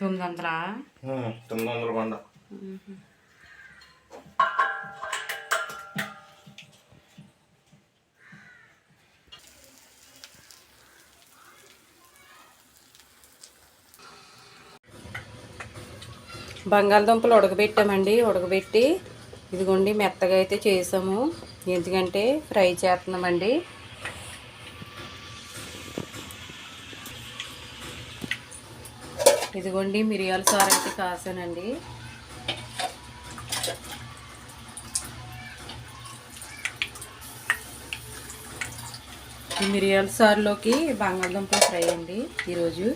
తొమ్మిది వందలా తొమ్మిది వందల బండ. బంగాళదుంపలు ఉడకబెట్టామండి ఉడకబెట్టి ఇదిగోండి మెత్తగా అయితే చేసాము. ఎందుకంటే ఫ్రై చేస్తున్నామండి. ఇదిగోండి మిరియాల సారు అయితే కాసానండి. ఈ మిరియాల సారులోకి బంగాళదుంపలు ఫ్రై అండి ఈరోజు.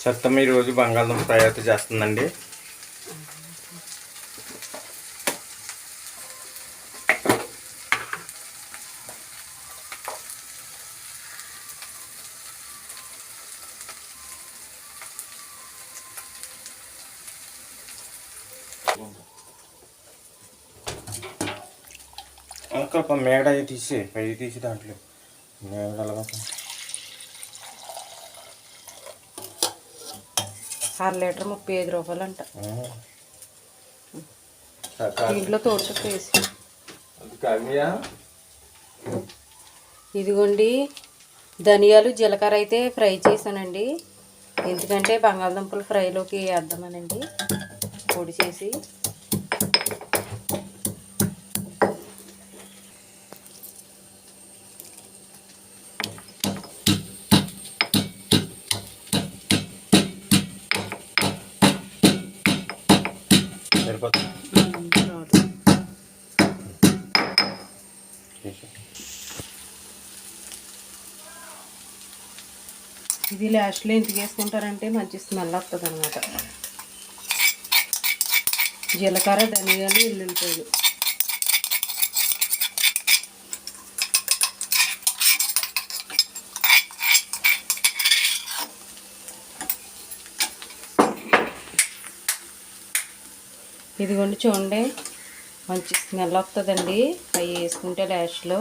చెత్తమ్మ ఈరోజు బంగాళదుంప ఫ్రై అయితే చేస్తుందండి. అంకల్ మేడ అవి తీసి పై తీసి దాంట్లో అర లీటర్ ముప్పై ఐదు రూపాయలు అంట. దీంట్లో వేసి. కావ్యా ఇదిగోండి ధనియాలు జీలకర్ర అయితే ఫ్రై చేశానండి. ఎందుకంటే బంగాళదుంపలు ఫ్రైలోకి వేద్దామనండి. పొడి చేసి. సరిపోతుంది ఇది లాస్ట్లో ఎందుకు వేసుకుంటారంటే మంచి స్మెల్ వస్తుంది అనమాట జీలకర్ర ధనియాలు ఎల్లుల్లిపాయలు. ఇదిగోండి చూడండి. మంచి స్మెల్ వస్తుందండి. అవి వేసుకుంటే లాస్ట్లో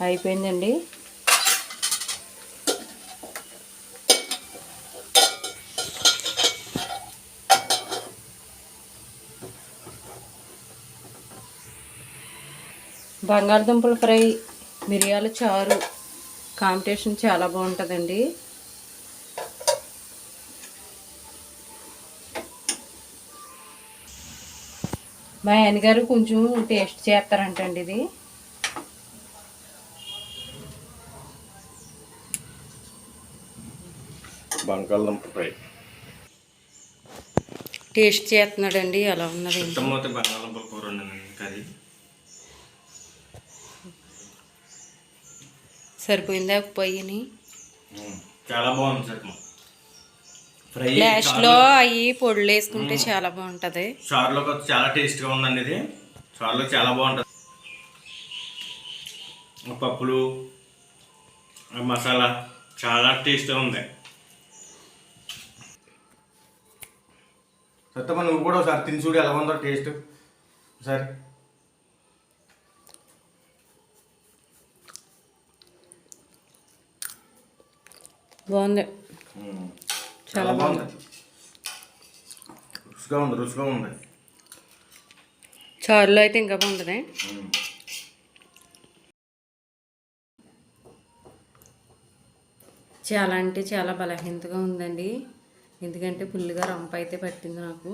అయిపోయిందండి. బంగాళదుంపల ఫ్రై మిరియాల చారు కాంబినేషన్ చాలా బాగుంటుందండి. మా ఆయనగారు కొంచెం టేస్ట్ చేస్తారంటండి ఇది. బంగాళదుంప ఫ్రై. టేస్ట్ చేస్తున్నాడండి అలా ఉన్నది? కూర కర్రీ. సరిపోయిందా? పొయ్యిని? చాలా బాగుంది సార్ లాస్ట్లో అవి పొడులు వేసుకుంటే చాలా బాగుంటుంది. వచ్చి చాలా టేస్ట్గా ఉందండి ఇది. చారులో చాలా బాగుంటుంది. పప్పులు మసాలా చాలా టేస్ట్గా ఉంది. సత్తమ్మ నువ్వు కూడా ఒకసారి తిని చూడు ఎలా ఉందో టేస్ట్ సరే బాగుంది. చాలా బాగుంది. రుచిగా ఉంది రుచిగా ఉంది. చారులో అయితే ఇంకా బాగుంటుంది. చాలా అంటే చాలా బలహీనతగా ఉందండి. ఎందుకంటే ఫుల్గా రంప అయితే పట్టింది నాకు.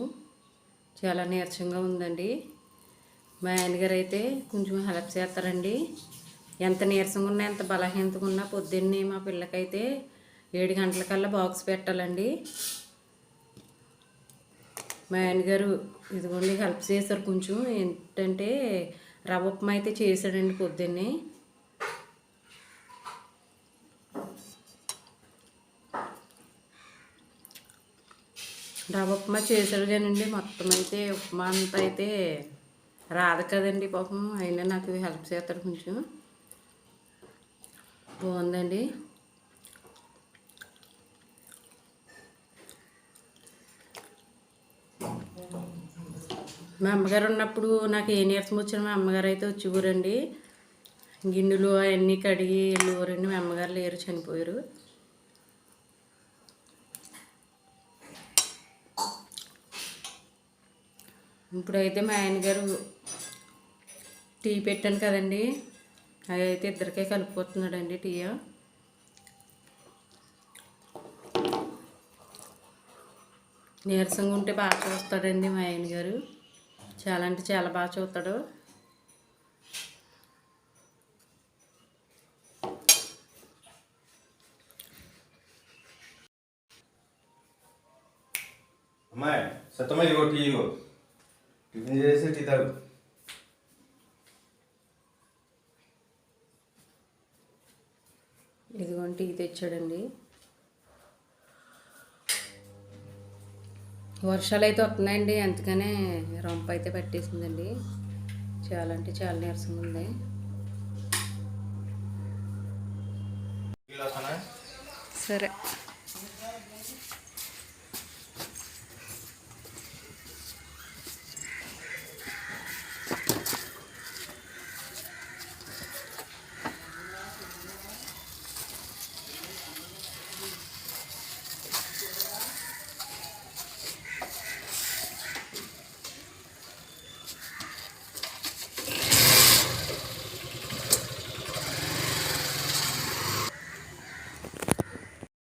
చాలా నీరసంగా ఉందండి. మా ఆయనగారు అయితే కొంచెం హెల్ప్ చేస్తారండి. ఎంత నీరసంగా ఉన్నా ఎంత బలహీనతగా ఉన్నా పొద్దున్నే మా పిల్లకైతే ఏడు గంటలకల్లా బాక్స్ పెట్టాలండి. మా ఆయనగారు ఇదిగోండి హెల్ప్ చేశారు కొంచెం. ఏంటంటే రవ్వ ఉప్మా అయితే చేశాడండి పొద్దున్నే. రవ్వ ఉప్మా చేశాడు కానండి. మొత్తం అయితే ఉప్మా అంతా అయితే రాదు కదండి పాపం. అయినా నాకు హెల్ప్ చేస్తాడు కొంచెం. బాగుందండి. మా అమ్మగారు ఉన్నప్పుడు నాకు ఏ నీరసం వచ్చినా మా అమ్మగారు అయితే వచ్చేవారండి. గిన్నెలు అవన్నీ కడిగి వెళ్ళేవారండి. మా అమ్మగారు లేరు చనిపోయారు. ఇప్పుడైతే మా ఆయన గారు టీ పెట్టాను కదండి. అవి అయితే ఇద్దరికే కలుపుకొస్తున్నాడండి టీ. నీరసంగా ఉంటే బాగా చూస్తాడండి మా ఆయన గారు చాలా అంటే చాలా బాగా చూస్తాడు. అమ్మాయి సత్తమ్మ ఇదిగో టీ ఇదిగో. టిఫిన్ చేసి టీ తాగు. ఇదిగోండి టీ తెచ్చాడండి. వర్షాలు అయితే వస్తున్నాయండి అందుకనే రొంప అయితే పట్టేసిందండి చాలా అంటే చాలా నీరసం ఉంది సరే.